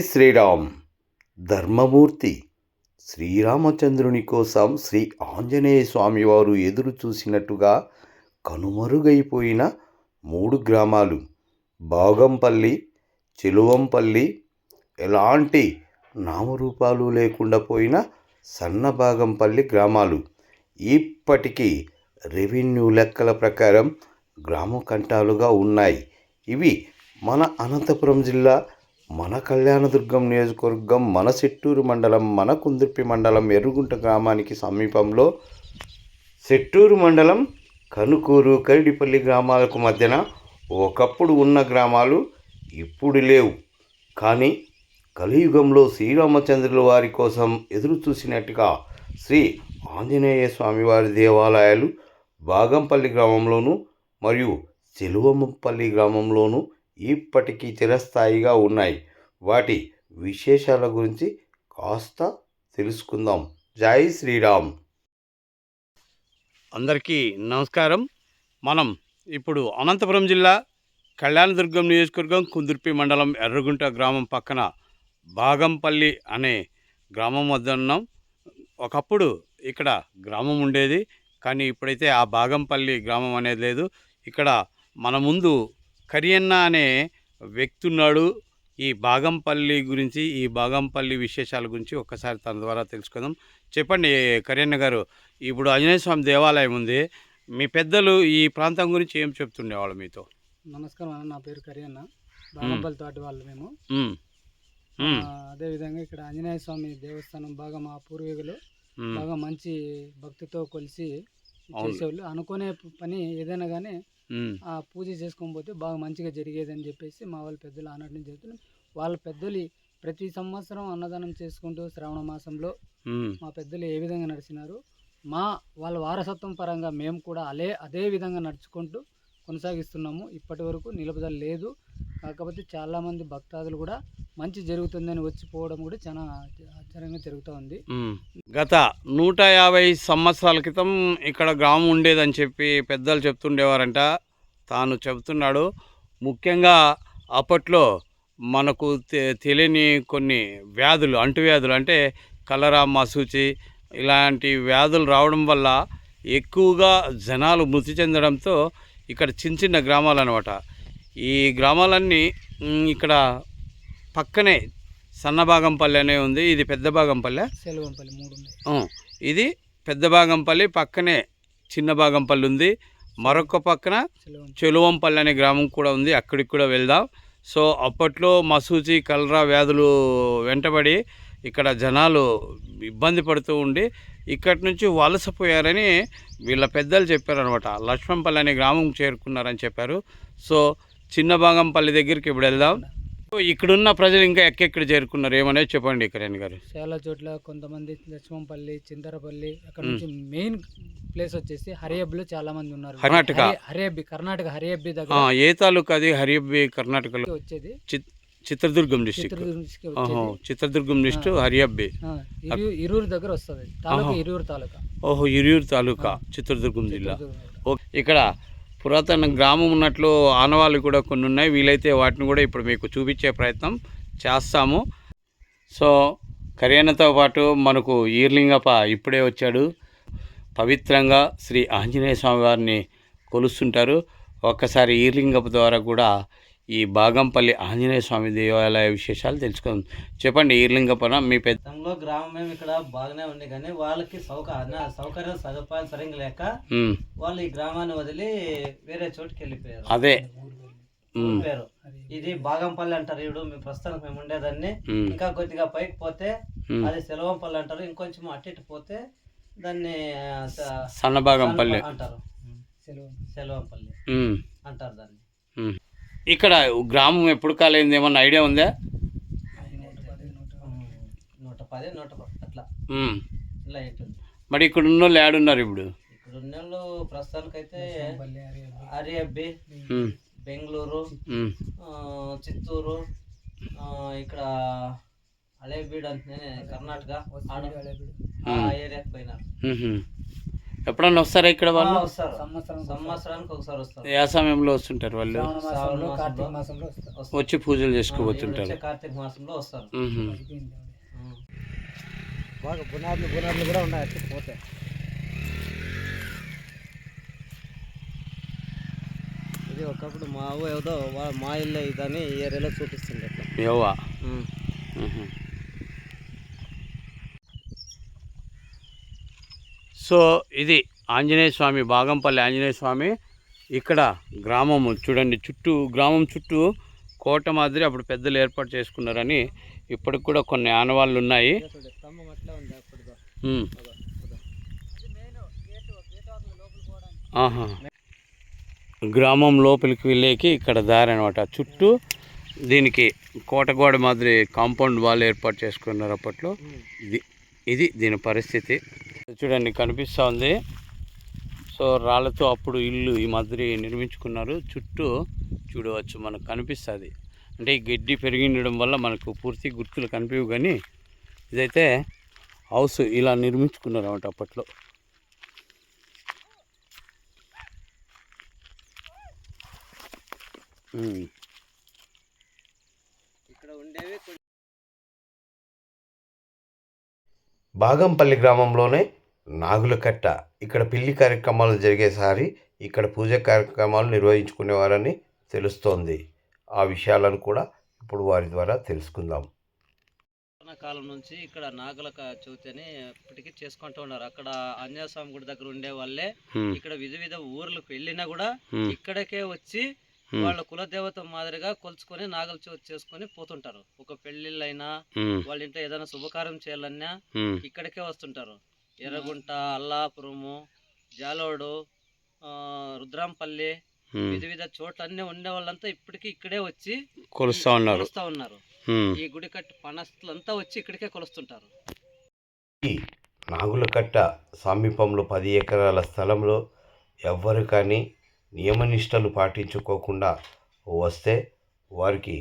శ్రీరామ్. ధర్మమూర్తి శ్రీరామచంద్రుని కోసం శ్రీ ఆంజనేయ స్వామివారు ఎదురు చూసినట్టుగా కనుమరుగైపోయిన మూడు గ్రామాలు బాగంపల్లి చెలువంపల్లి ఎలాంటి నామరూపాలు లేకుండా పోయిన సన్నబాగంపల్లి గ్రామాలు. ఇప్పటికీ రెవెన్యూ లెక్కల ప్రకారం గ్రామ కంటాలుగా ఉన్నాయి. ఇవి మన అనంతపురం జిల్లా మన కళ్యాణదుర్గం నియోజకవర్గం మన సెట్టూరు మండలం మన కుందుర్పి మండలం ఎర్రుగుంట గ్రామానికి సమీపంలో సెట్టూరు మండలం కనుకూరు కరిడిపల్లి గ్రామాలకు మధ్యన ఒకప్పుడు ఉన్న గ్రామాలు ఇప్పుడు లేవు. కానీ కలియుగంలో శ్రీరామచంద్రుల వారి కోసం ఎదురు చూసినట్టుగా శ్రీ ఆంజనేయ స్వామివారి దేవాలయాలు బాగంపల్లి గ్రామంలోను మరియు సెలువమ్మపల్లి గ్రామంలోను ఇప్పటికీ చిరస్థాయిగా ఉన్నాయి. వాటి విశేషాల గురించి కాస్త తెలుసుకుందాం. జై శ్రీరామ్. అందరికీ నమస్కారం. మనం ఇప్పుడు అనంతపురం జిల్లా కళ్యాణదుర్గం నియోజకవర్గం కుందుర్పి మండలం ఎర్రగుంట గ్రామం పక్కన బాగంపల్లి అనే గ్రామం వద్ద ఉన్నాం. ఒకప్పుడు ఇక్కడ గ్రామం ఉండేది కానీ ఇప్పుడైతే ఆ బాగంపల్లి గ్రామం అనేది లేదు. ఇక్కడ మన ముందు కరియన్న అనే వ్యక్తి ఉన్నాడు. ఈ బాగంపల్లి గురించి ఈ బాగంపల్లి విశేషాల గురించి ఒక్కసారి తన ద్వారా తెలుసుకుందాం. చెప్పండి కరియన్న గారు ఇప్పుడు ఆంజనేయ స్వామి దేవాలయం ఉంది. మీ పెద్దలు ఈ ప్రాంతం గురించి ఏం చెప్తుండేవాళ్ళు మీతో? నమస్కారం అన్న నా పేరు కరియన్న. బాగంపల్లి తోటి వాళ్ళు మేము. అదేవిధంగా ఇక్కడ ఆంజనేయ స్వామి దేవస్థానం బాగా మా పూర్వీకులు బాగా మంచి భక్తితో కొలిసి. చేసేవాళ్ళు. అనుకునే పని ఏదైనా కానీ ఆ పూజ చేసుకొని పోతే బాగా మంచిగా జరిగేది అని చెప్పేసి మా వాళ్ళ పెద్దలు ఆనాటి నుంచి చెప్తున్నాం వాళ్ళ పెద్దలు ప్రతి సంవత్సరం అన్నదానం చేసుకుంటూ శ్రావణ మాసంలో మా పెద్దలు ఏ విధంగా నడిచినారు? మా వాళ్ళ వారసత్వం పరంగా మేము కూడా అలే అదే విధంగా నడుచుకుంటూ కొనసాగిస్తున్నాము. ఇప్పటి వరకు నిలుపుదల లేదు. కాకపోతే చాలామంది భక్తాదులు కూడా మంచి జరుగుతుందని వచ్చిపోవడం కూడా చాలా ఆశ్చర్యంగా జరుగుతూ ఉంది. గత నూట యాభై సంవత్సరాల క్రితం ఇక్కడ గ్రామం ఉండేదని చెప్పి పెద్దలు చెప్తుండేవారంట. తాను చెబుతున్నాడు ముఖ్యంగా అప్పట్లో మనకు తెలియని కొన్ని వ్యాధులు అంటువ్యాధులు అంటే కలరా మసూచి ఇలాంటి వ్యాధులు రావడం వల్ల ఎక్కువగా జనాలు మృతి చెందడంతో ఇక్కడ చిన్న చిన్న గ్రామాలు అనమాట ఈ గ్రామాలన్నీ ఇక్కడ పక్కనే సన్నభాగంపల్లి అనే ఉంది. ఇది పెద్ద భాగంపల్లె. ఇది పెద్ద భాగంపల్లి పక్కనే చిన్న భాగంపల్లి ఉంది. మరొక పక్కన చెలువంపల్లి అనే గ్రామం కూడా ఉంది. అక్కడికి కూడా వెళ్దాం. సో అప్పట్లో మసూచి కలరా వ్యాధులు వెంటబడి ఇక్కడ జనాలు ఇబ్బంది పడుతూ ఉండి ఇక్కడి నుంచి వలసపోయారని వీళ్ళ పెద్దలు చెప్పారనమాట లక్ష్మంపల్లి అనే గ్రామం చేరుకున్నారని చెప్పారు. సో చిన్న భాగంపల్లి దగ్గరికి ఇప్పుడు వెళ్దాం. ఇక్కడున్న ప్రజలు ఇంకా ఎక్కెక్కడ చేరుకున్నారు? ఏమనేది చెప్పండి కిరణ్ గారు. చాలా చోట్ల కొంతమంది లక్ష్మంపల్లి చింతరపల్లి అక్కడ నుంచి మెయిన్ ప్లేస్ వచ్చేసి హరియబ్బిలో చాలా మంది ఉన్నారు. కర్ణాటక. హరి- హరియబ్బి కర్ణాటక హరియబ్బి దగ్గర ఏ తాలూకా అది? హరియబ్బి కర్ణాటకలో. వచ్చేది. చిత్ చిత్రదుర్గం డిస్టిక్ చిత్రదుర్గం డిస్టిక్ హరియబ్బి. ఇరూరు దగ్గర వస్తుంది. ఇరూరు తాలూకా. ఓహో ఇరియూరు తాలూకా చిత్రదుర్గం జిల్లా. ఇక్కడ పురాతన గ్రామం ఉన్నట్లు ఆనవాళ్ళు కూడా కొన్ని ఉన్నాయి వీలైతే వాటిని కూడా ఇప్పుడు మీకు చూపించే ప్రయత్నం చేస్తాము. సో కరేనతో పాటు మనకు ఈర్లింగప్ప ఇప్పుడే వచ్చాడు. పవిత్రంగా శ్రీ ఆంజనేయ స్వామి వారిని కొలుస్తుంటారు. ఒక్కసారి ఈర్లింగప్ప ద్వారా కూడా ఈ బాగంపల్లి ఆంజనేయ స్వామి దేవాలయ విశేషాలు తెలుసుకుందాం. చెప్పండి ఈర్లింగప్పన మీ పెద్ద గ్రామం ఇక్కడ బాగానే ఉంది కానీ వాళ్ళకి సౌకర్య సౌకర్య సదుపాయాలు సరిగ్గా లేక వాళ్ళు ఈ గ్రామాన్ని వదిలి వేరే చోటుకి వెళ్ళిపోయారు. అదే. వెళ్ళిపోయారు ఇది బాగంపల్లి అంటారు ఇప్పుడు మేము ప్రస్తుతానికి మేము ఉండేదాన్ని. ఇంకా కొద్దిగా పైకి పోతే. అది సెలవంపల్లి అంటారు ఇంకొంచెం అటు ఇటు పోతే దాన్ని సన్నబాగంపల్లి. అంటారు. సెలవు. సెలవంపల్లి అంటారు దాన్ని. ఇక్కడ గ్రామం ఎప్పుడు కాలేదు ఏమన్నా ఐడియా ఉందా? ఉమ్, నూట పది నూట పది అట్లా. ఉమ్. ఇలా ఉంటుంది మరి ఇక్కడ ఉన్న వాళ్ళు ఏడున్నారు ఇప్పుడు? ప్రస్తుతానికైతే అరియబ్బి బెంగళూరు చిత్తూరు ఆ, ఇక్కడ అలేబీడ్ అంటే కర్ణాటక ఏరియాకి పోయినారు. ఎప్పుడన్నా వస్తారా ఇక్కడ వాళ్ళు? వస్తారు. సంవత్సరం సంవత్సరానికి ఒకసారి వస్తారు. ఏ సమయంలో వస్తుంటారు వాళ్ళు? శ్రావణ మాసంలో శ్రావణ కార్తీక మాసంలో మాసంలో వస్తారు. వస్తారు. వచ్చి పూజలు వచ్చే కార్తీక మాసంలో వస్తారు. మ్మ్. ఉమ్. బాగా కూడా ఉన్నాయి అట్లా పోతే. ఇది ఒకప్పుడు మా అవ్వ ఏదో వా- మా ఇల్లు ఇదని ఈ ఏరియాలో చూపిస్తుంది అట్లా. యవ్వా మ్మ్. సో ఇది ఆంజనేయ స్వామి బాగంపల్లి ఆంజనేయ స్వామి ఇక్కడ గ్రామము. చూడండి చుట్టూ గ్రామం చుట్టూ కోట మాదిరి అప్పుడు పెద్దలు ఏర్పాటు చేసుకున్నారని ఇప్పటికి కూడా కొన్ని ఆనవాళ్ళు ఉన్నాయి. ఆహా. గ్రామం లోపలికి వెళ్ళేకి ఇక్కడ దారి అనమాట చుట్టూ దీనికి కోటగోడ మాదిరి కాంపౌండ్ వాల్ ఏర్పాటు చేసుకున్నారు అప్పట్లో. ఇది ఇది దీని పరిస్థితి. చూడండి కనిపిస్తూ ఉంది సో రాళ్ళతో అప్పుడు ఇల్లు ఈ మాదిరి నిర్మించుకున్నారు. చుట్టూ చూడవచ్చు మనకు కనిపిస్తుంది. అంటే ఈ గడ్డి పెరిగి ఉండడం వల్ల మనకు పూర్తి గుర్తులు కనిపించవు కానీ ఇదైతే హౌస్ ఇలా నిర్మించుకున్నారు అన్నమాట అప్పట్లో ఇక్కడ ఉండేవి బాగంపల్లి గ్రామంలోనే నాగులకట్ట ఇక్కడ పెళ్ళి కార్యక్రమాలు జరిగేసారి ఇక్కడ పూజ కార్యక్రమాలు నిర్వహించుకునేవారని తెలుస్తోంది ఆ విషయాలను కూడా ఇప్పుడు వారి ద్వారా తెలుసుకుందాం కాలం నుంచి ఇక్కడ నాగల చవితి అని ఇప్పటికీ చేసుకుంటూ ఉన్నారు అక్కడ ఆంజనేయ స్వామి గుడి దగ్గర ఉండే వాళ్ళే. ఇక్కడ విధ విధ ఊర్లకు వెళ్ళినా కూడా. ఇక్కడికే వచ్చి. వాళ్ళ కులదేవత మాదిరిగా కొలుచుకొని నాగల చవితి చేసుకొని పోతుంటారు ఒక పెళ్ళిళ్ళైనా. వాళ్ళ ఇంట్లో ఏదైనా శుభకార్యం చేయాలన్నా. ఇక్కడికే వస్తుంటారు ఎర్రగుంట అల్లాపురము జాలోడు ఆ, రుద్రాంపల్లి ఉమ్. విధ విధ చోట్ల అన్ని ఉండే వాళ్ళంతా ఇప్పటికీ ఇక్కడే వచ్చి కొలుస్తా ఉన్నారు కొలుస్తా ఉన్నారు. ఈ గుడి కట్టి పనస్తులంతా వచ్చి ఇక్కడికే కొలుస్తుంటారు ఈ నాగులకట్ట సమీపంలో పది ఎకరాల స్థలంలో ఎవ్వరు కానీ నియమనిష్టలు పాటించుకోకుండా వస్తే వారికి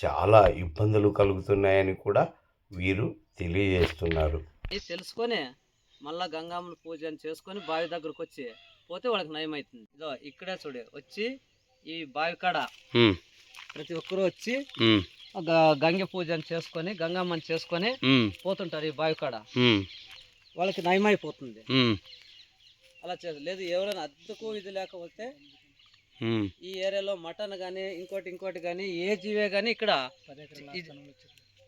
చాలా ఇబ్బందులు కలుగుతున్నాయని కూడా వీరు తెలియజేస్తున్నారు ఇది తెలుసుకొని మళ్ళా గంగమ్మని పూజ చేసుకొని బావి దగ్గరకు వచ్చి పోతే వాళ్ళకి నయం అవుతుంది ఇదో ఇక్కడే చూడు వచ్చి ఈ బావి కాడ. ప్రతి ఒక్కరూ వచ్చి గంగ పూజ చేసుకొని గంగమ్మని చేసుకొని. పోతుంటారు ఈ బావి కాడ. వాళ్ళకి నయమైపోతుంది. అలా చేయాలి లేదు ఎవరైనా అద్దెకు ఇది లేకపోతే. ఈ ఏరియాలో మటన్ కానీ ఇంకోటి ఇంకోటి కానీ ఏ జీవే కానీ ఇక్కడ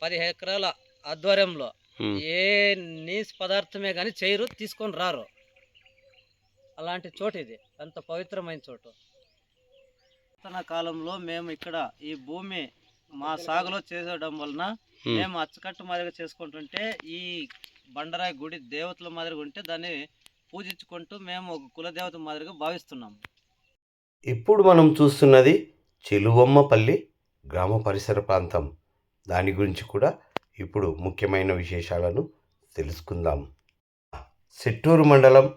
పది ఎకరాల ఆధ్వర్యంలో. ఏ నీస్ పదార్థమే కానీ చేయరు తీసుకొని రారు అలాంటి చోటు ఇది అంత పవిత్రమైన చోటు పురాతన కాలంలో మేము ఇక్కడ ఈ భూమి మా సాగులో చేసేయడం వలన. మేము అచ్చకట్టు మాదిరిగా చేసుకుంటుంటే ఈ బండరాయి గుడి దేవతల మాదిరిగా ఉంటే దాన్ని పూజించుకుంటూ మేము ఒక కులదేవత మాదిరిగా భావిస్తున్నాము. ఇప్పుడు మనం చూస్తున్నది చెలువమ్మపల్లి గ్రామ పరిసర ప్రాంతం. దాని గురించి కూడా ఇప్పుడు ముఖ్యమైన విశేషాలను తెలుసుకుందాం. సిట్టూరు మండలం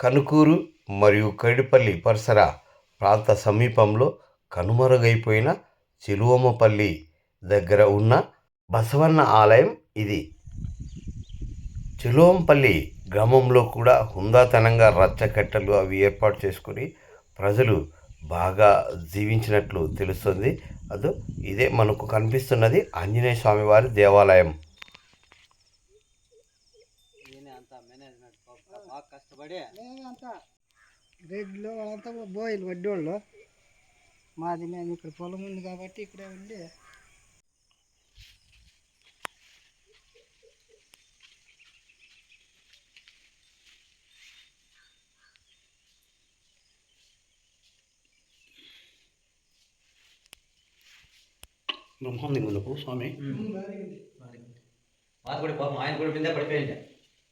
కనుకూరు మరియు కైడిపల్లి పరిసర ప్రాంత సమీపంలో కనుమరుగైపోయిన చెలువమ్మపల్లి దగ్గర ఉన్న బసవన్న ఆలయం ఇది. చెలువంపల్లి గ్రామంలో కూడా హుందాతనంగా రచ్చకట్టలు అవి ఏర్పాటు చేసుకుని ప్రజలు బాగా జీవించినట్లు తెలుస్తుంది. అదో ఇదే మనకు కనిపిస్తున్నది ఆంజనేయ స్వామి వారి దేవాలయం. అంతా మేనేజ్మెంట్ బాగా కష్టపడి. మేమంతా రెడ్లు వాళ్ళంతా బోయిలు వడ్డోళ్ళు. మాది మేము ఇక్కడ పొలం ఉంది కాబట్టి ఇక్కడే ఉండి స్వామి. మాది కూడా పాపం ఆయన కూడా కింద పడిపోయింది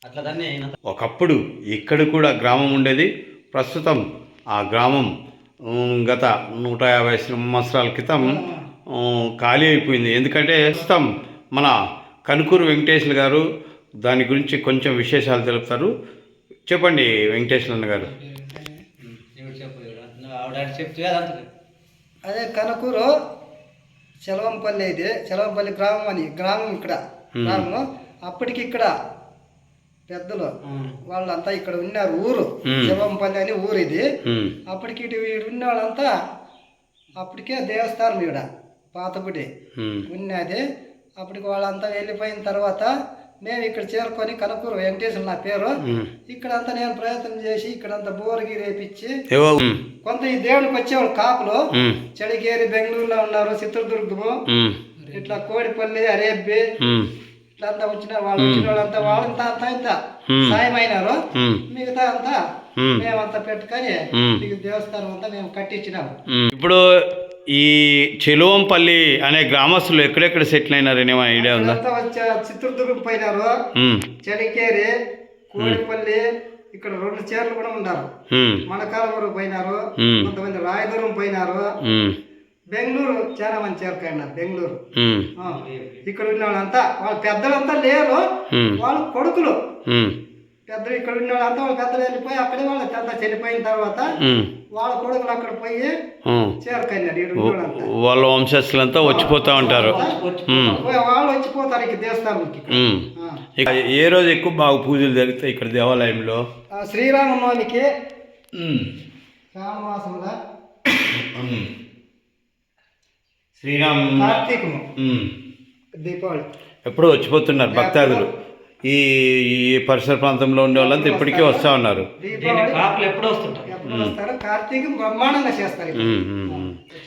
అట్లా దాన్ని ఆయన ఒకప్పుడు ఇక్కడ కూడా గ్రామం ఉండేది. ప్రస్తుతం ఆ గ్రామం గత నూట యాభై సంవత్సరాల క్రితం ఖాళీ అయిపోయింది. ఎందుకంటే ప్రస్తుతం మన కనుకూరు వెంకటేశ్వర గారు దాని గురించి కొంచెం విశేషాలు తెలుపుతారు. చెప్పండి వెంకటేశ్వర గారు. అదే కనకూరు సెలవంపల్లి ఇది సెలవంపల్లి గ్రామం అని గ్రామం ఇక్కడ గ్రామం అప్పటికి ఇక్కడ పెద్దలు వాళ్ళంతా ఇక్కడ ఉన్నారు ఊరు. శివంపల్లి అని ఊరు ఇది. అప్పటికి ఇటు వీడు ఉన్న వాళ్ళంతా అప్పటికే దేవస్థానం ఈడ పాత గుడి ఉమ్, ఉన్నది. అప్పటికి వాళ్ళంతా వెళ్ళిపోయిన తర్వాత మేము ఇక్కడ చేరుకొని కనకూరు వెంకటేశ్వర నా పేరు. ఇక్కడంతా నేను ప్రయత్నం చేసి ఇక్కడంతా బోరగి రేపించి కొంత ఈ దేవునికి వచ్చేవాళ్ళు కాపులు. చడిగేరి బెంగళూరులో ఉన్నారు చిత్రదుర్గము ఇట్లా కోడిపల్లి అరేబ్బి. ఇట్లా అంతా వచ్చిన వాళ్ళు వచ్చిన వాళ్ళంతా వాళ్ళంతా అంతా ఇంత. సాయం అయినారు మిగతా అంతా. మేమంతా పెట్టుకొని దేవస్థానం అంతా మేము కట్టించినాము. ఇప్పుడు ఈ చెలువంపల్లి అనే గ్రామస్తులు ఎక్కడెక్కడ సెటిల్ అయినారని ఏమైనా ఐడియా ఉందా? చిత్రదుర్గం పోయినారు. ఉమ్, చడికేరి కోడిపల్లి ఇక్కడ రెండు చీరలు కూడా ఉన్నారు ఉమ్, మణకాలవరం పోయినారు. కొంతమంది రాయదురం పోయినారు. బెంగళూరు చాలా మంది చేరుకైనారు బెంగళూరు. ఇక్కడ ఉన్న వాళ్ళంతా వాళ్ళ పెద్దలంతా లేరు. వాళ్ళ కొడుకులు. పెద్దలు ఇక్కడ ఉన్న వాళ్ళంతా వాళ్ళ పెద్దలు వెళ్ళిపోయి అక్కడే వాళ్ళ పెద్ద చనిపోయిన తర్వాత వాళ్ళ కొడుకులు అక్కడ పోయి. చేరుకైనారు వాళ్ళ వంశస్థులంతా వచ్చిపోతా ఉంటారు. వాళ్ళు వచ్చిపోతారు ఇక. ఇక ఏ రోజు ఎక్కువ బాగా పూజలు జరుగుతాయి ఇక్కడ దేవాలయంలో? శ్రీరామనవమికి ఉమ్. శ్రీరామ్ కార్తీకము. దీపావళి. ఎప్పుడూ వచ్చిపోతున్నారు భక్తాదులు. ఈ ఈ పరిసర ప్రాంతంలో ఉండే వాళ్ళంతా ఇప్పటికీ వస్తూ ఉన్నారు.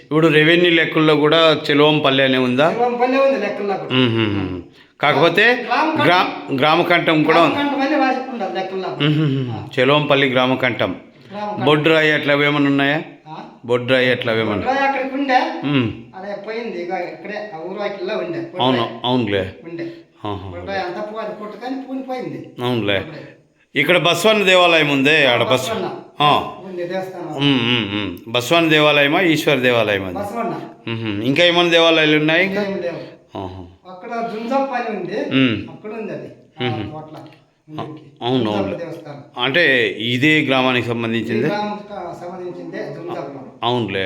ఇప్పుడు రెవెన్యూ లెక్కల్లో కూడా చెలువంపల్లి అనే ఉందా. కాకపోతే గ్రా గ్రామకంఠం కూడా గ్రామకంఠం రామకంఠం. బొడ్రాయి అట్లా ఏమైనా ఉన్నాయా? బొడ్రాయి అట్లా ఏమన్నా? అవును అవునులే. పూనిపోయింది. అవునులే. ఇక్కడ బస్వాని దేవాలయం ఉందే ఆడ బస్. బస్వాని. దేవాలయమా ఈశ్వర దేవాలయం అది. ఇంకా ఏమైనా దేవాలయాలు ఉన్నాయి. అక్కడ ఉంది. ఉంది అది. అవును, అవును. అంటే ఇదే గ్రామానికి సంబంధించింది? అవునులే.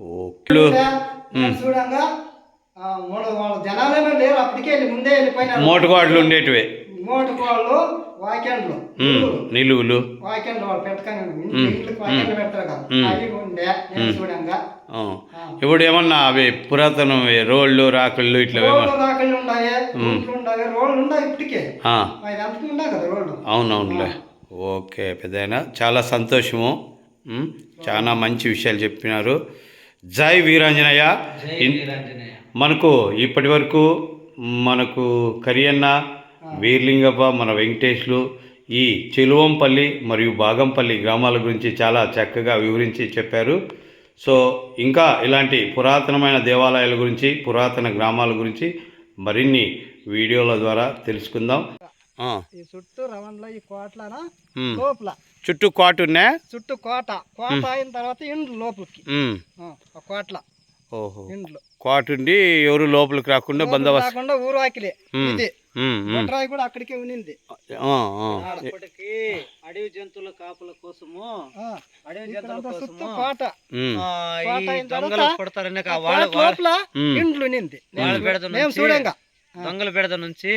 ఓకే. చూడంగా, జనాలేమో లేరు. అప్పటికే ముందే వెళ్ళిపోయినారు. ఉండేటివే. మోటుకోళ్ళు వాకెండ్లు నిలువులు. వాకెండ్లు వాళ్ళు పెట్టకని ఇంట్లోకి వాకెండ్లు పెడతారు కదా. అవి ఉండే నేను చూడంగా. ఆ. ఇప్పుడు ఏమన్నా అవి పురాతన రోళ్ళు రాకుళ్ళు ఇట్లా రాకళ్ళు ఉన్నాయి రోడ్లు ఉన్నాయి ఇప్పటికే. అంతకు ఉన్నాయి కదా రోడ్లు అవునవునులే. ఓకే పెద్దయినా. చాలా సంతోషము. చాలా మంచి విషయాలు చెప్పినారు. జై వీరాంజనేయ. ఇన్- మనకు ఇప్పటి వరకు మనకు కరియన్న వీర్లింగప్ప మన వెంకటేష్లు ఈ చెలువంపల్లి మరియు బాగంపల్లి గ్రామాల గురించి చాలా చక్కగా వివరించి చెప్పారు. సో ఇంకా ఇలాంటి పురాతనమైన దేవాలయాల గురించి పురాతన గ్రామాల గురించి మరిన్ని వీడియోల ద్వారా తెలుసుకుందాం. ఆ, ఈ చుట్టూ రవణలో ఈ కోట్లన? ఉమ్. లోపల. చుట్టూ కోట కోట. అయిన తర్వాత ఇండ్లు లోపలికి. కోట్ల. ఓహో. ఇండ్లు. కాటుండి ఎవరు లోపలికి రాకుండా బందోబస్తు ఊరు. ఇది. బొడ్రాయి కూడా అక్కడికే ఉన్నింది. ఆ, ఆ. అప్పటికి అడవి జంతువుల కాపుల కోసము అడవి జంతువుల కోసము ఈ దొంగలు కోట లోపల. ఇండ్లు ఉన్నింది. మేము చూడంగా. దొంగల బెడద నుంచి.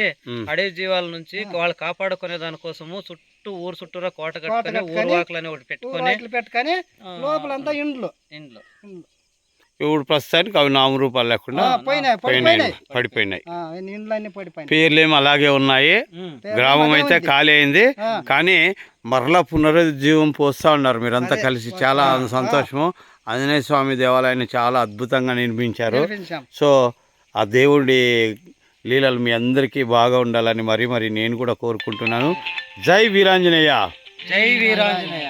అడవి జీవాల నుంచి వాళ్ళు కాపాడుకునే దానికోసము చుట్టూ ఊరు చుట్టూరా కోట కట్టుకొని ఊరు వాకులని ఒకటి పెట్టుకొని పెట్టుకొని లోపలంతా ఇండ్లు. ఇండ్లు. ఇప్పుడు ప్రస్తుతానికి అవి నామరూపాలు లేకుండా ఆ, పోయినాయి పోయినాయి పడిపోయినాయి పేర్లేమో అలాగే ఉన్నాయి. గ్రామం అయితే ఖాళీ అయింది. కానీ మరలా పునరుజ్జీవం పోస్తా ఉన్నారు. మీరంతా కలిసి చాలా సంతోషము. ఆంజనేయ స్వామి దేవాలయాన్ని చాలా అద్భుతంగా నిర్మించారు. నిర్మించాం. సో ఆ దేవుడి లీలలు మీ అందరికీ బాగా ఉండాలని మరీ మరి నేను కూడా కోరుకుంటున్నాను. జై వీరాంజనేయ. జై వీరాంజనేయ.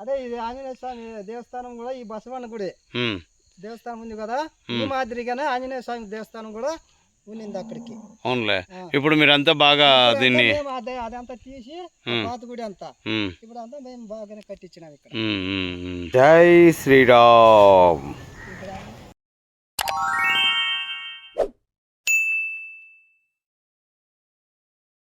అదే ఇది ఆంజనేయ స్వామి దేవస్థానం కూడా ఈ బసవన్న గుడి. దేవస్థానం ఉంది కదా ఈ మాదిరిగానే ఆంజనేయ స్వామి దేవస్థానం కూడా ఉన్నింది అక్కడికి. అవునులే. ఇప్పుడు మీరంతా బాగా దీన్ని అదంతా తీసి. పాత గుడి అంతా. ఇప్పుడు అంతా మేము బాగానే కట్టించినాం ఇక్కడ. జై శ్రీరామ్.